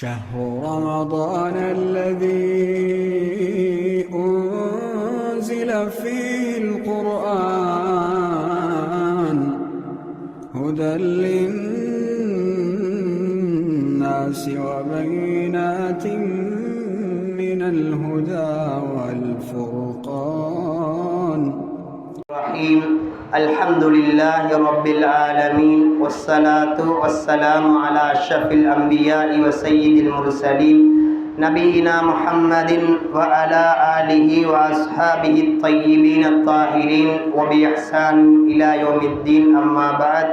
شهر رمضان الذي أنزل فيه القرآن هدى للناس وبينات من الهدى والفرقان. الرحيم. الحمد لله رب العالمين والصلاة والسلام على أشرف الأنبياء وسيد المرسلين نبينا محمد وعلى آله وأصحابه الطيبين الطاهرين وبإحسان إلى يوم الدين أما بعد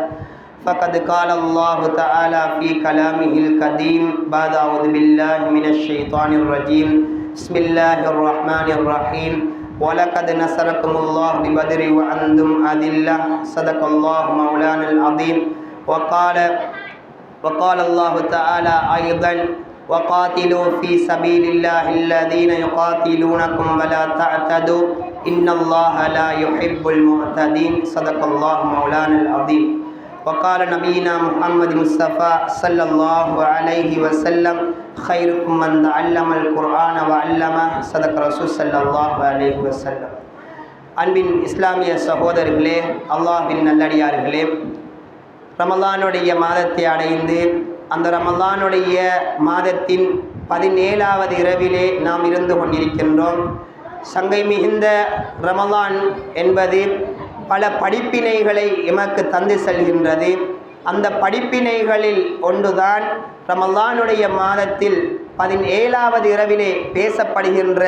فقد قال الله تعالى في كلامه القديم بعد أعوذ بالله من الشيطان الرجيم بسم الله الرحمن الرحيم ولقد نصركم الله ببدر وأنتم أذلة. صدق الله مولانا العظيم. وقال وقال الله تعالى أيضا وقاتلوا في سبيل الله الذين يقاتلونكم ولا تعتدوا. إن الله لا يحب المعتدين. صدق الله مولانا العظيم. وقال نبينا محمد مصطفى صلى الله عليه وسلم خيركم من تعلم القرآن وعلمه صدق رسول صلى الله عليه وسلم அன்பின் இஸ்லாமிய சகோதரர்களே அல்லாஹின் நல்லடியார்களே ரமலானுடைய மாதத்தை அடைந்து அந்த ரமலானுடைய மாதத்தின் பதினேழாவது இரவிலே நாம் இருந்து கொண்டிருக்கின்றோம் சங்கை மிகுந்த ரமலான் என்பது பல படிப்பினைகளை எமக்கு தந்து செல்கின்றது. அந்த படிப்பினைகளில் ஒன்றுதான் ரமல்லானுடைய மாதத்தில் பதினேழாவது இரவிலே பேசப்படுகின்ற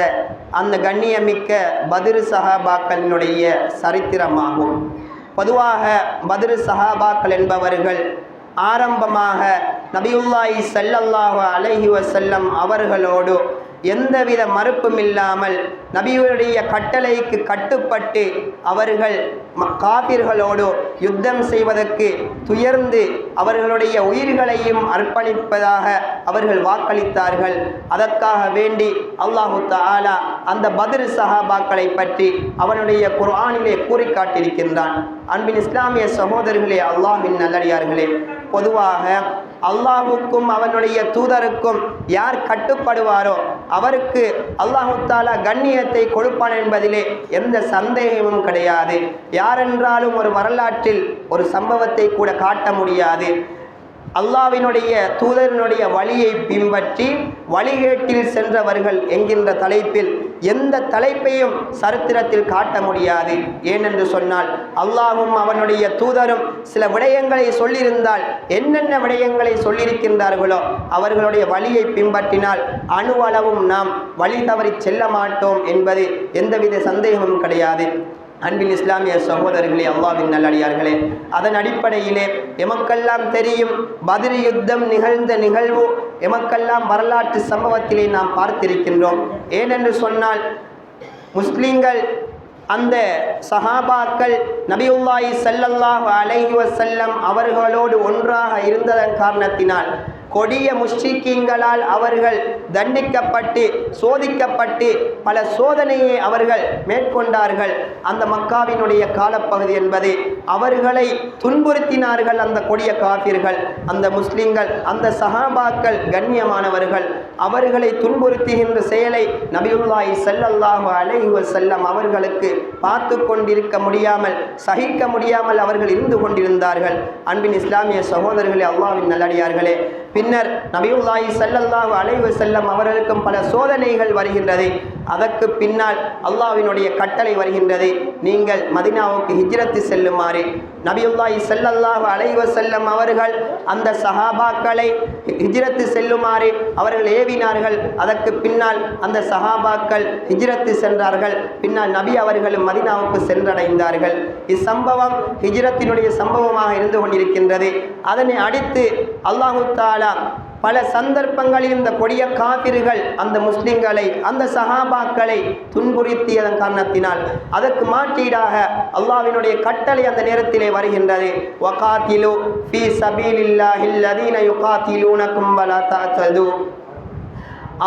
அந்த கண்ணியமிக்க பதிரு சஹாபாக்களினுடைய சரித்திரமாகும். பொதுவாக பதிரு சஹாபாக்கள் என்பவர்கள் ஆரம்பமாக நபியுல்லாஹி ஸல்லல்லாஹு அலஹி வசல்லம் அவர்களோடு எந்தவித மறுப்பும் இல்லாமல் நபியுடைய கட்டளைக்கு கட்டுப்பட்டு அவர்கள் காபிர்களோடு யுத்தம் செய்வதற்கு துயர்ந்து அவர்களுடைய உயிர்களையும் அர்ப்பணிப்பதாக அவர்கள் வாக்களித்தார்கள். அதற்காக வேண்டி அல்லாஹு தாலா அந்த பதில் சஹாபாக்களை பற்றி அவனுடைய குர்ஆனிலே கூறி காட்டியிருக்கின்றான் அன்பின் இஸ்லாமிய சகோதரர்களே அல்லாஹ்வின் நல்லடியார்களே பொதுவாக அல்லாஹுக்கும் அவனுடைய தூதருக்கும் யார் கட்டுப்படுவாரோ அவருக்கு அல்லாஹு தாலா கண்ணியத்தை கொடுப்பான் என்பதிலே எந்த சந்தேகமும் கிடையாது. யாரென்றாலும் ஒரு வரலாற்றில் ஒரு சம்பவத்தை கூட காட்ட முடியாது. அல்லாவினுடைய தூதரினுடைய வழியை பின்பற்றி வழிகேட்டில் சென்றவர்கள் என்கின்ற தலைப்பில் எந்த தலைப்பையும் சரித்திரத்தில் காட்ட முடியாது. ஏனென்று சொன்னால் அல்லாஹும் அவனுடைய தூதரும் சில விடயங்களை சொல்லியிருந்தால் என்னென்ன விடயங்களை சொல்லியிருக்கின்றார்களோ அவர்களுடைய வழியை பின்பற்றினால் அணுவளவும் நாம் வழி தவறி செல்ல மாட்டோம் என்பது எந்தவித சந்தேகமும் கிடையாது. அன்பின் இஸ்லாமிய சகோதரர்களே அல்லாவின் நல்லடியார்களே அதன் அடிப்படையிலே எமக்கெல்லாம் தெரியும் பதிரி யுத்தம் நிகழ்ந்த நிகழ்வு எமக்கெல்லாம் வரலாற்று சம்பவத்திலே நாம் பார்த்திருக்கின்றோம். ஏனென்று சொன்னால் முஸ்லீம்கள் அந்த சஹாபாக்கள் நபியுல்லாஹி சல்லல்லாஹு அலைஹி வசல்லம் அவர்களோடு ஒன்றாக இருந்ததன் காரணத்தினால் கொடிய முஷ்ரிக்கீங்களால் அவர்கள் தண்டிக்கப்பட்டு சோதிக்கப்பட்டு பல சோதனையை அவர்கள் மேற்கொண்டார்கள். அந்த மக்காவினுடைய காலப்பகுதி என்பது அவர்களை துன்புறுத்தினார்கள் அந்த கொடிய காபிர்கள் அந்த முஸ்லிம்கள் அந்த சஹாபாக்கள் கண்ணியமானவர்கள். அவர்களை துன்புறுத்துகின்ற செயலை நபியுல்லாய் செல்லல்லாஹு அலைஹி செல்லம் அவர்களுக்கு பார்த்து கொண்டிருக்க முடியாமல் சகிக்க முடியாமல் அவர்கள் இருந்து கொண்டிருந்தார்கள். அன்பின் இஸ்லாமிய சகோதரர்களே அல்லாவின் நல்லடியார்களே பின்னர் நபியுல்லாஹி செல்லல்லாஹு அலைவு செல்லம் அவர்களுக்கும் பல சோதனைகள் வருகின்றது. அதற்கு பின்னால் அல்லாவினுடைய கட்டளை வருகின்றது. நீங்கள் மதினாவுக்கு ஹிஜ்ரத்து செல்லுமாறு நபியுல்லாஹி ஸல்லல்லாஹு அலைவ செல்லம் அவர்கள் அந்த சஹாபாக்களை ஹிஜ்ரத்து செல்லுமாறு அவர்கள் ஏவினார்கள். அதற்கு பின்னால் அந்த சஹாபாக்கள் ஹிஜ்ரத்து சென்றார்கள். பின்னால் நபி அவர்களும் மதினாவுக்கு சென்றடைந்தார்கள். இச்சம்பவம் ஹிஜ்ரத்தினுடைய சம்பவமாக இருந்து கொண்டிருக்கின்றது. அதனை அடித்து அல்லாஹு தாலா பல சந்தர்ப்பங்களில் இந்த கொடிய காபிர்கள் அந்த முஸ்லிம்களை அந்த சஹாபாக்களை துன்புறுத்தியதன் காரணத்தினால் அதற்கு மாற்றீடாக அல்லாவினுடைய கட்டளை அந்த நேரத்திலே வருகின்றது. வகாத்திலு ஃபி சபீலில்லாஹில் யுகாத்திலூனக்கும் வலா தஅதது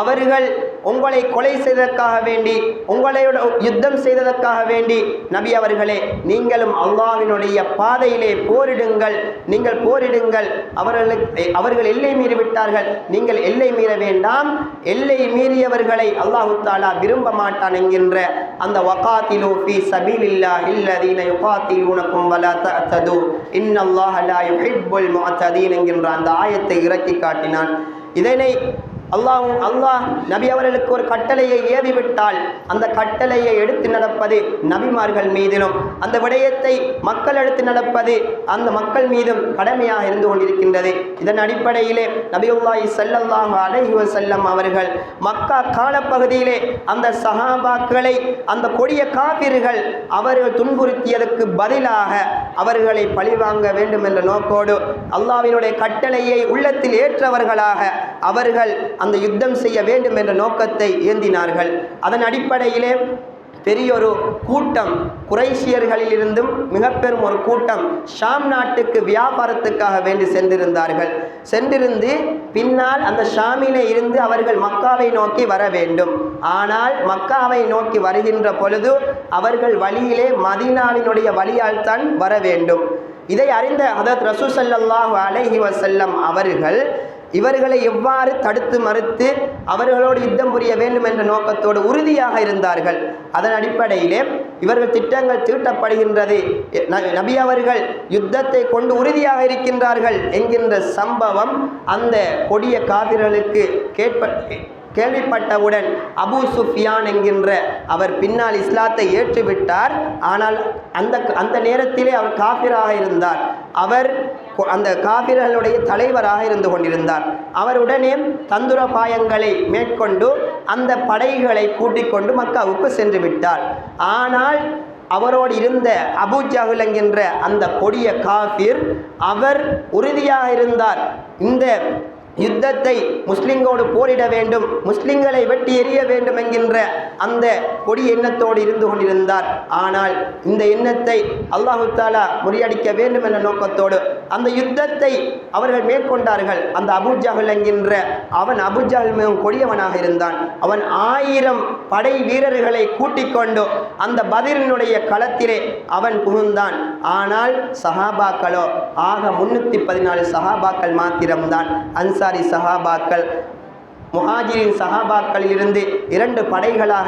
அவர்கள் உங்களை கொலை செய்ததற்காக வேண்டி உங்களையோட யுத்தம் செய்ததற்காக வேண்டி நபி அவர்களே நீங்களும் அல்லாவினுடைய பாதையிலே போரிடுங்கள். நீங்கள் போரிடுங்கள். அவர்களுக்கு அவர்கள் எல்லை மீறி விட்டார்கள். நீங்கள் எல்லை மீற வேண்டாம். எல்லை மீறியவர்களை அல்லாஹு தாலா விரும்ப மாட்டான் என்கின்ற அந்த வகாத்திலோ ஃபி சபீலில்லாஹி இல்லதீன யுகாத்திலூனக்கும் வலா தஅதது இன்னல்லாஹ லா யுஹிப்புல் முஅத்ததீன் என்கின்ற அந்த ஆயத்தை இறக்கி காட்டினான். இதனை அல்லாஹ் அல்லாஹ் நபி அவர்களுக்கு ஒரு கட்டளையை ஏவிவிட்டால் அந்த கட்டளையை எடுத்து நடப்பது நபிமார்கள் மீதிலும் அந்த விடயத்தை மக்கள் எடுத்து நடப்பது அந்த மக்கள் மீதும் கடமையாக இருந்து கொண்டிருக்கின்றது. இதன் அடிப்படையிலே நபியுல்லாஹி ஸல்லல்லாஹு அலைஹி செல்லம் அவர்கள் மக்கா காலப்பகுதியிலே அந்த சஹாபாக்களை அந்த கொடிய காவிர்கள் அவர்கள் துன்புறுத்தியதற்கு பதிலாக அவர்களை பழிவாங்க வேண்டும் என்ற நோக்கோடு அல்லாவினுடைய கட்டளையை உள்ளத்தில் ஏற்றவர்களாக அவர்கள் அந்த யுத்தம் செய்ய வேண்டும் என்ற நோக்கத்தை ஏந்தினார்கள். அதன் அடிப்படையிலே பெரியொரு கூட்டம் குறைசியர்களிலிருந்தும் மிக பெரும் ஒரு கூட்டம் ஷாம் நாட்டுக்கு வியாபாரத்துக்காக வேண்டி சென்றிருந்தார்கள். சென்றிருந்து பின்னால் அந்த ஷாமிலே இருந்து அவர்கள் மக்காவை நோக்கி வர வேண்டும். ஆனால் மக்காவை நோக்கி வருகின்ற பொழுது அவர்கள் வழியிலே மதினாவினுடைய வழியால் தான் வர வேண்டும். இதை அறிந்த ஹதத் ரசூசல்லாஹு அலஹி வசல்லம் அவர்கள் இவர்களை எவ்வாறு தடுத்து மறுத்து அவர்களோடு யுத்தம் புரிய வேண்டும் என்ற நோக்கத்தோடு உறுதியாக இருந்தார்கள். அதன் அடிப்படையிலே இவர்கள் திட்டங்கள் தீட்டப்படுகின்றது. நபி அவர்கள் யுத்தத்தை கொண்டு உறுதியாக இருக்கின்றார்கள் என்கின்ற சம்பவம் அந்த கொடிய காவிர்களுக்கு கேட்ப கேள்விப்பட்டவுடன் அபு சுஃபியான் என்கின்ற அவர் பின்னால் இஸ்லாத்தை ஏற்றுவிட்டார். ஆனால் அந்த அந்த நேரத்திலே அவர் காபிராக இருந்தார். அவர் அந்த காபிர்களுடைய தலைவராக இருந்து கொண்டிருந்தார். அவர் உடனே தந்துரபாயங்களை மேற்கொண்டு அந்த படைகளை கூட்டிக் கொண்டு மக்காவுக்கு சென்று விட்டார். ஆனால் அவரோடு இருந்த அபூ ஜஹல் என்கின்ற அந்த கொடிய காஃபிர் அவர் உறுதியாக இருந்தார். இந்த யுத்தத்தை முஸ்லிம்களோடு போரிட வேண்டும் முஸ்லிம்களை வெட்டி எறிய வேண்டும் என்கின்ற அந்த கொடி எண்ணத்தோடு இருந்து கொண்டிருந்தார். ஆனால் இந்த எண்ணத்தை அல்லாஹு தாலா முறியடிக்க வேண்டும் என்ற நோக்கத்தோடு அந்த யுத்தத்தை அவர்கள் மேற்கொண்டார்கள். அந்த அபுஜஹல் என்கின்ற அவன் அபுஜஹல் மிகவும் கொடியவனாக இருந்தான். அவன் ஆயிரம் படை வீரர்களை கூட்டிக் கொண்டு அந்த பதிலினுடைய களத்திலே அவன் புகுந்தான். ஆனால் சஹாபாக்களோ ஆக முன்னூற்றி பதினாலு சஹாபாக்கள் மாத்திரம்தான். அன்சாரி சஹாபாக்கள் முஹாஜிரின் சஹாபாக்களிலிருந்து இரண்டு படைகளாக